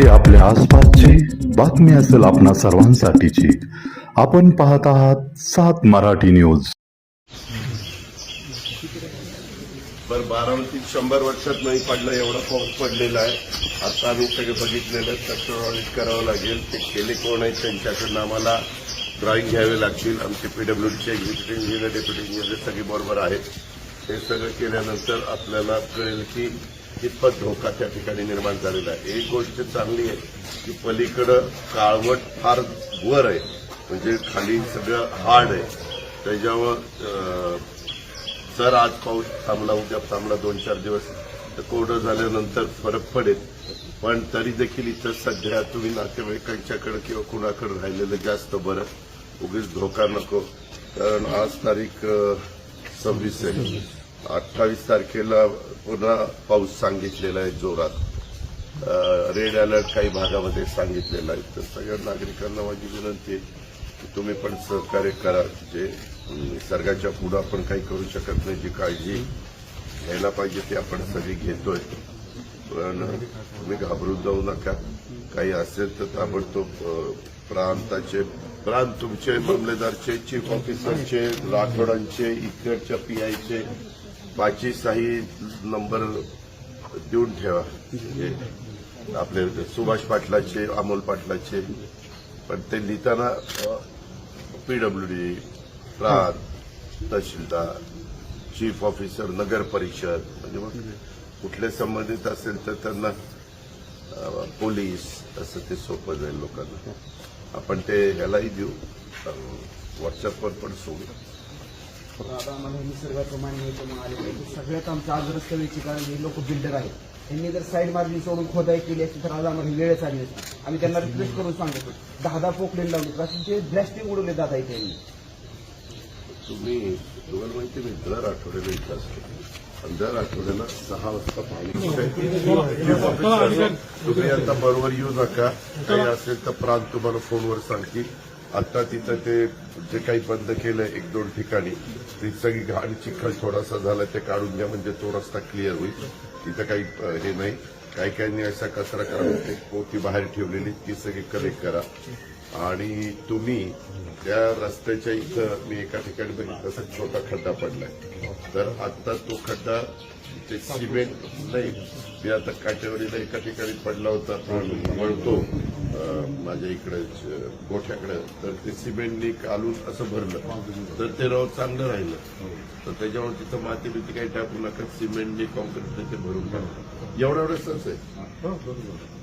म्हणजे आपल्या आसपासची बातमी असेल आपणा सर्वांसाठीची आपण पाहत आहात सात मराठी न्यूज. बर बारामतीत शंभर वर्षात नाही पडला एवढा पाऊस पडलेला आहे. आता आम्ही सगळे बघितलेलं स्ट्रक्चर ऑडिट करावं लागेल. ते केले कोण आहेत त्यांच्याकडून आम्हाला ड्रॉइंग घ्यावे लागतील. आमचे पीडब्ल्यूडीचे एक्झिक्युटिव्ह इंजिनियर डेप्युटी इंजिनियर सगळे बरोबर आहेत. हे सगळं केल्यानंतर आपल्याला कळेल की कितपत धोका त्या ठिकाणी निर्माण झालेला आहे. एक गोष्ट चांगली आहे की पलीकडं काळवट फार वर आहे. म्हणजे खाली सगळं हार्ड आहे. त्याच्यामुळं जर आज पाऊस थांबला उद्या थांबला दोन चार दिवस तर कोरडं झाल्यानंतर फरक पडेल. पण तरी देखील इथं सध्या तुम्ही नातेवाईकांच्याकडे किंवा कुणाकडे राहिलेलं जास्त बरं. उगीच धोका नको. कारण आज तारीख सव्वीस आहे. अठ्ठावीस तारखेला पुन्हा पाऊस सांगितलेला आहे जोरात. रेड अलर्ट काही भागामध्ये सांगितलेला आहे. तर सगळ्या नागरिकांना माझी विनंती आहे की तुम्ही पण सहकार्य करा. जे निसर्गाच्या पुढं आपण काही करू शकत नाही जी काळजी घ्यायला पाहिजे ती आपण सगळी घेतोय. पण तुम्ही घाबरून जाऊ नका. काही असेल तर ताबडतोब प्रांताचे प्रांत तुमचे मामलेदारचे चीफ ऑफिसरचे राठोडांचे इकडच्या पीआयचे बाकी साही नंबर देऊन ठेवा. आपले सुभाष पाटलाचे अमोल पाटलाचे. पण ते लिहिताना पीडब्ल्यूडी प्रार तहसीलदार चीफ ऑफिसर नगर परिषद म्हणजे मग कुठले संबंधित असेल तर त्यांना पोलीस असं ते सोपं जाईल लोकांना. आपण ते ह्यालाही देऊ. व्हॉट्सअपवर पण सोडू. आता आम्हाला हे निसर्गाप्रमाणे हे आले पाहिजे सगळ्यात आमचं आज रस्ते वेळची कारण हे लोक बिल्डर आहेत. त्यांनी जर साईड मार्जिन सोडून खोदाई केली असती तर आज आम्हाला वेळच आली असती. आम्ही त्यांना रिक्वेस्ट करून सांगतो. दहा दहा पोकलेन लावले. कारण ते ब्लॅस्टिंग उडवले जात आहे त्यांनी तुम्ही तुम्हाला माहिती मी दर आठवड्याला असतो. आणि दर आठवड्याला सहा वाजता पाणी तुम्ही आता बरोबर येऊ नका. काही असेल तर प्रांत तुम्हाला फोनवर सांगतील. आता तिथं ते जे काही बंद केलंय एक दोन ठिकाणी ती सगळी घाण चिखल थोडासा झाला ते काढून द्या म्हणजे तो रस्ता क्लिअर होईल. तिथं काही हे नाही. काही काही असा कचरा काढून ते पोती बाहेर ठेवलेली ती सगळी कलेक्ट करा. आणि तुम्ही त्या रस्त्याच्या इथं मी एका ठिकाणी बघितलं तसा छोटा खड्डा पडलाय. तर आता तो खड्डा ते सिमेंट नाही मी आता काटेवाडीला एका ठिकाणी पडला होता पण वळतो माझ्या इकडे गोठ्याकडे. तर ते सिमेंटनी कालून असं भरलं. तर ते राव चांगलं राहिलं. तर त्याच्यावर तिथं माती बिती काही टाकू नका. सिमेंटनी कॉन्क्रीटने ते भरून टाकलं. एवढा एवढं सच आहे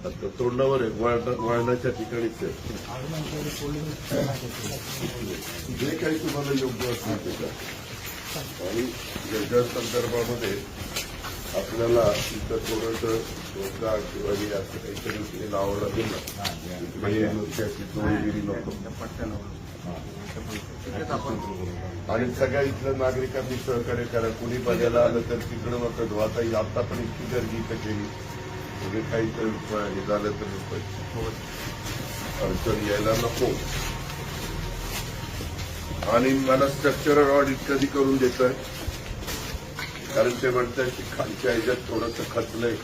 आता तोंडावर आहे. वळणा- वळणाच्या ठिकाणीच आहे. जे काही तुम्हाला योग्य असेल ते करा. आणि संदर्भामध्ये आपल्याला इथं थोडंसं धोका किंवा हे असं काहीतरी ते लावलं गेलं म्हणजे नुसत्याची चोरीगिरी नको. आणि सगळ्या इथल्या नागरिकांनी सहकार्य करा. कुणी बघायला आलं तर तिकडं नका आता आता पण इतकी गर्दी इथं केली म्हणजे काहीतरी हे झालं तर अडचण यायला नको. आणि मला स्ट्रक्चरल ऑडिट कधी करून देतोय? कारण ते म्हणतात की खालच्या ह्याच्यात थोडंसं खचलंय.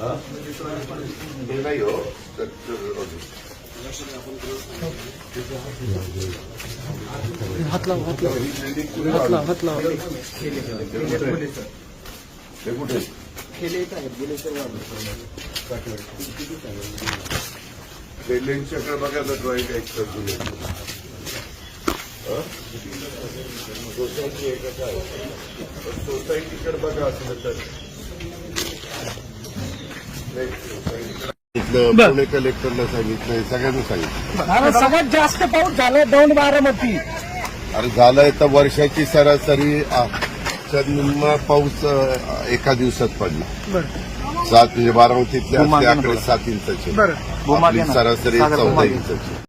हा. नाही हो. स्ट्रक्चरल ऑडिट ही building कुणी बांधली? हे कुठे? केले आहेत गेले सर्व रेल्वेच्याकडे बघा ना ड्रॉइंग एक जुने. सोसायटी आहे का काय पण सोसायटीकडे बघा असलं तर पुणे कलेक्टरला सांगितलं. सगळ्यांना सांगितलं सगळ्यात जास्त पाऊस झाला दोन बारामती. अरे झालंय तर वर्षाची सरासरी निम्मा पाऊस एका दिवसात पडला. सात म्हणजे बारामतीतले आकडे सात इंचाचे. सरासरी चौदा इंचाची.